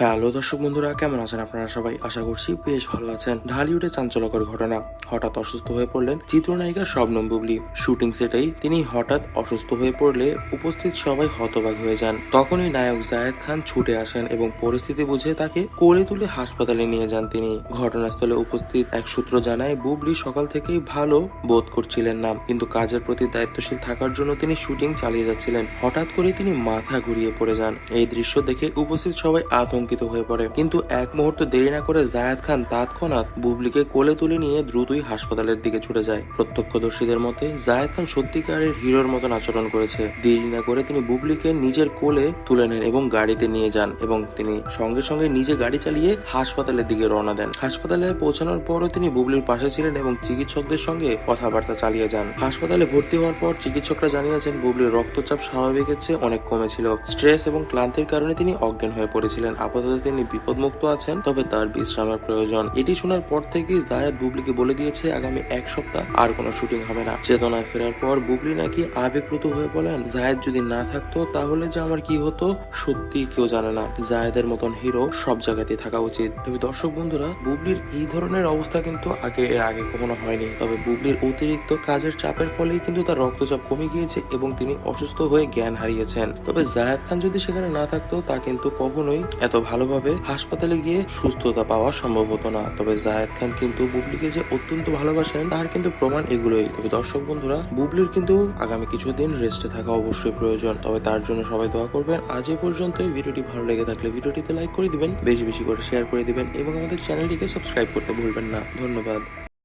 Hello দর্শক বন্ধুরা, কেমন আছেন আপনারা সবাই? আশা করছি বেশ ভালো আছেন। ঢালিউডে চাঞ্চল্যকর ঘটনা। হঠাৎ অসুস্থ হয়ে পড়লেন চিত্রনায়িকা শবনম বুবলি। শুটিং সেটেই তিনি হঠাৎ অসুস্থ হয়ে পড়লে উপস্থিত সবাই হতবাক হয়ে যান। তখনই নায়ক জায়েদ খান ছুটে আসেন এবং পরিস্থিতি বুঝে তাকে কোলে তুলে হাসপাতালে নিয়ে যান তিনি। ঘটনাস্থলে উপস্থিত এক সূত্র জানায়, বুবলি সকাল থেকেই ভালো বোধ করছিলেন না। কিন্তু কাজের প্রতি দায়িত্বশীল থাকার জন্য তিনি শুটিং চালিয়ে যাচ্ছিলেন। হঠাৎ করে তিনি মাথা ঘুরিয়ে পড়ে যান। এই দৃশ্য দেখে উপস্থিত সবাই আতঙ্কিত হয়ে পড়ে। কিন্তু এক মুহূর্ত দেরি না করে জায়েদ খান তৎক্ষণাৎ বুবলিকে কোলে তুলে নিয়ে দ্রুতই হাসপাতালের দিকে ছুটে যায়। প্রত্যক্ষদর্শীদের মতে, জায়েদ খান সত্যিকারের হিরোর মতন আচরণ করেছে। দেরি না করে তিনি বুবলিকে নিজের কোলে তুলে নেন এবং গাড়িতে নিয়ে যান এবং তিনি সঙ্গে সঙ্গে নিজে গাড়ি চালিয়ে হাসপাতালের দিকে রওনা দেন। হাসপাতালে পৌঁছানোর পরও তিনি বুবলির পাশে ছিলেন এবং চিকিৎসকদের সঙ্গে কথাবার্তা চালিয়ে যান। হাসপাতালে ভর্তি হওয়ার পর চিকিৎসকরা জানিয়েছেন, বুবলির রক্তচাপ স্বাভাবিকের চেয়ে অনেক কমেছিল। স্ট্রেস এবং ক্লান্তির কারণে তিনি অজ্ঞান হয়ে পড়েছিলেন। আপাতত তিনি বিপদমুক্ত আছেন, তবে তার বিশ্রামের প্রয়োজন। এটি শোনার পর থেকেই জায়েদ বুবলিকে বলে দিয়েছে, আগামী এক সপ্তাহ আর কোনো শুটিং হবে না। চেতনায় ফেরার পর বুবলি নাকি আবেগপ্রুত হয়ে বলেন, জায়েদ যদি না থাকতো, তাহলে যে আমার কি হতো, সত্যি কেউ জানে না। জায়েদের মতন হিরো সব জায়গাতে থাকা উচিত। তবে দর্শক বন্ধুরা, বুবলির এই ধরনের অবস্থা কিন্তু আগে, এর আগে কখনো হয়নি। তবে বুবলির অতিরিক্ত কাজের চাপের ফলেই কিন্তু তার রক্তচাপ কমে গিয়েছে এবং তিনি অসুস্থ হয়ে জ্ঞান হারিয়েছেন। তবে জায়েদ খান যদি সেখানে না থাকতো, তা কিন্তু কখনোই এত ভালোভাবে হাসপাতালে গিয়ে সুস্থতা পাওয়া সম্ভব হতো না। তবে জায়েদ খান কিন্তু বুবলিকে যে অত্যন্ত ভালোবাসেন, তার কিন্তু প্রমাণ এগুলোই। তবে দর্শক বন্ধুরা, বুবলির কিন্তু আগামী কিছুদিন রেস্টে থাকা অবশ্যই প্রয়োজন। তবে তার জন্য সবাই দোয়া করবেন। আজ এ পর্যন্তই। ভিডিওটি ভালো লেগে থাকলে ভিডিওটিতে লাইক করে দিবেন, বেশি বেশি করে শেয়ার করে দিবেন এবং আমাদের চ্যানেলটিকে সাবস্ক্রাইব করতে ভুলবেন না। ধন্যবাদ।